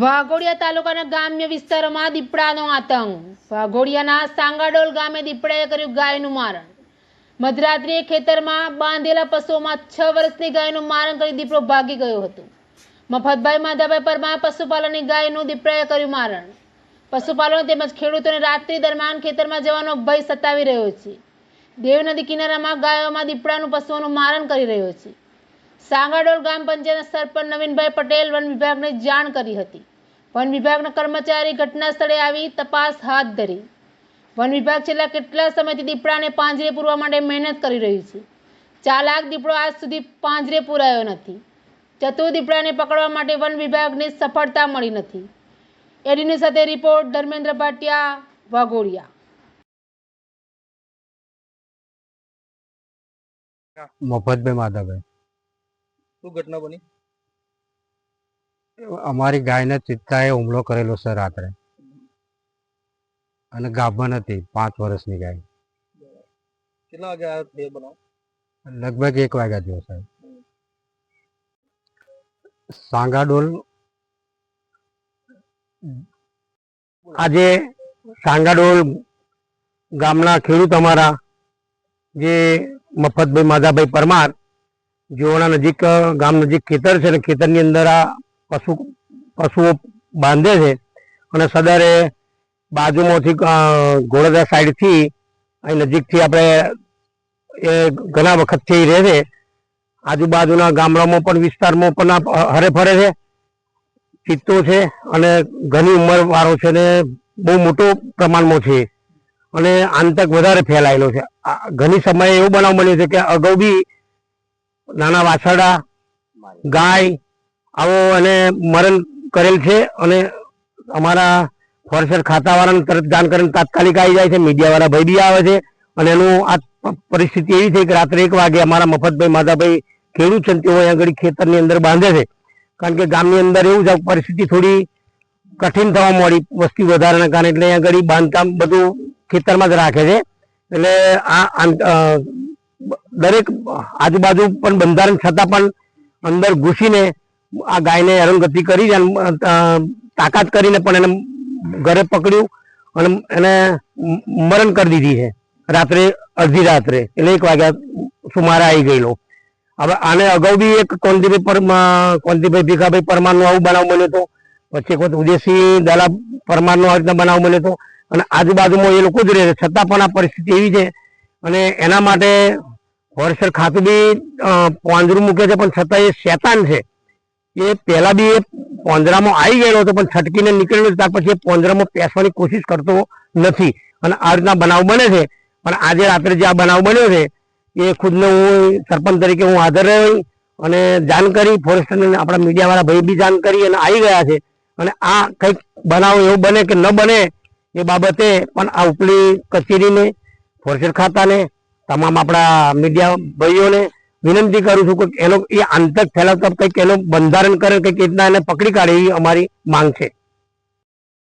વાઘોડિયા તાલુકાના ગ્રામ્ય વિસ્તારોમાં દીપડાનો આતંક. વાઘોડિયાના સાંગાડોલ ગામે દીપડાએ કર્યું ગાયનું મારણ. મધરાત્રિએ ખેતરમાં બાંધેલા પશુઓમાં છ વર્ષની ગાયનું મારણ કરી દીપડો ભાગી ગયો હતો. મફતભાઈ માધાભાઈ પરમાર પશુપાલનની ગાયનું દીપડાએ કર્યું મારણ. પશુપાલન તેમજ ખેડૂતોને રાત્રિ દરમિયાન ખેતરમાં જવાનો ભય સતાવી રહ્યો છે. દેવ નદી કિનારામાં ગાયોમાં દીપડાનું પશુઓનું મારણ કરી રહ્યો છે. સાંગાડોલ ગ્રામ પંચાયતના સરપંચ નવીનભાઈ પટેલ વન વિભાગને જાણ કરી હતી. વન વિભાગના કર્મચારી ઘટના સ્થળે આવી તપાસ હાથ ધરી. વન વિભાગ છેલ્લા કેટલા સમયથી દીપડાને પાંજરે પૂરવા માટે મહેનત કરી રહ્યું છે? ચાલાક દીપડો આજ સુધી પાંજરે પૂરાયો નથી. ચતુર દીપડાને પકડવા માટે વન વિભાગને સફળતા મળી નથી. એડીની સાથે રિપોર્ટ ધર્મેન્દ્ર ભાટિયા, વાઘોડિયા. મફતભાઈ માધવભાઈ. શું ઘટના બની? અમારી ગાયને ચિત્તાએ હુમલો કરેલો છે રાત્રે. અને ગાભણ હતી પાંચ વર્ષની ગાય. કેટલા વાગે થયો લગભગ એક વાગ્યા જેવો સાહેબ. સાંગાડોલ આજે સાંગાડોલ ગામના ખેડૂત અમારા જે મફતભાઈ માધાભાઈ પરમાર જેઓના નજીક ગામ નજીક ખેતર છે ને ખેતરની અંદર આ પશુ પશુઓ બાંધે છે. અને સદરે બાજુમાંથી અ, સાઈડથી અહીં નજીકથી આપણે એ ઘણા વખતથી રહે છે. આજુબાજુના ગામડામાં પણ વિસ્તારમાં પણ હરે ફરે છે. ચિત્તો છે અને ઘણી ઉંમર વાળો છે ને બહુ મોટો પ્રમાણમાં છે. અને આંતક વધારે ફેલાયેલો છે. ઘણી સમયે એવો બનાવ બન્યો છે કે અગાઉ બી નાના વાછરડા, ગાય, આવો અને મરણ કરેલ છે અને અમારા ફોરેસ્ટર ખાતાવાળાને તરત જાણ કરીને તાત્કાલિક આવી જાય છે. મીડિયાવાળા ભાઈ બી આવે છે અને એનું આ પરિસ્થિતિ એવી છે કે રાત્રે એક વાગે અમારા મફતભાઈ, માધાભાઈ ખેડૂત છે તેઓ અહીંયા આગળ ખેતરની અંદર બાંધે છે. કારણ કે ગામની અંદર એવું છે પરિસ્થિતિ થોડી કઠિન થવા મળી. વસ્તી વધારાના કારણે એટલે અહીંયા આગળ બાંધકામ બધું ખેતરમાં જ રાખે છે. એટલે આ દરેક આજુબાજુ પણ બંધારણ છતાં પણ અંદર ઘૂસીને આ ગાયને હેરાનગતિ કરી તાકાત કરીને પણ એને ઘરે પકડ્યું અને એને મરણ કરી દીધી છે. રાત્રે, અડધી રાત્રે, એટલે એક વાગ્યા સુમારે આવી ગયેલો. હવે આને અગાઉ બી એક કોંતીભાઈ પરમા કોંતીભાઈ ભીખાભાઈ પરમારનો આવું બનાવ બન્યો હતો. પછી એક વખત ઉદયસિંહ દલા પરમારનો આ રીતના બનાવ બન્યો હતો. અને આજુબાજુમાં એ લોકો જ રહે છે. છતાં પણ આ પરિસ્થિતિ એવી છે અને એના માટે ફોરેસ્ટર ખાતું બી પોંજરું મૂકે છે, પણ છતાં એ શેતાન છે. એ પહેલા બી એ પોંજરામાં આવી ગયેલો હતો, પણ છટકીને નીકળેલો ત્યાર પછી એ પોંજરામાં પેસવાની કોશિશ કરતો નથી. અને આ રીતના બનાવ બને છે. પણ આજે રાત્રે જે આ બનાવ બન્યો છે, એ ખુદને હું સરપંચ તરીકે હું હાજર રહ્યો અને જાણ કરી ફોરેસ્ટરને આપણા મીડિયાવાળા ભાઈ બી જાણ કરી અને આવી ગયા છે. અને આ કંઈક બનાવ એવો બને કે ન બને એ બાબતે પણ આ ઉપલી કચેરીને ફોરેસ્ટર ખાતાને તમામ આપણા મીડિયા ભાઈઓને વિનંતી કરું છું કે એનો એ આંતક ફેલાવતા કંઈક એનું બંધારણ કરે, કંઈક એ રીતના એને પકડી કાઢે એવી અમારી માંગ છે.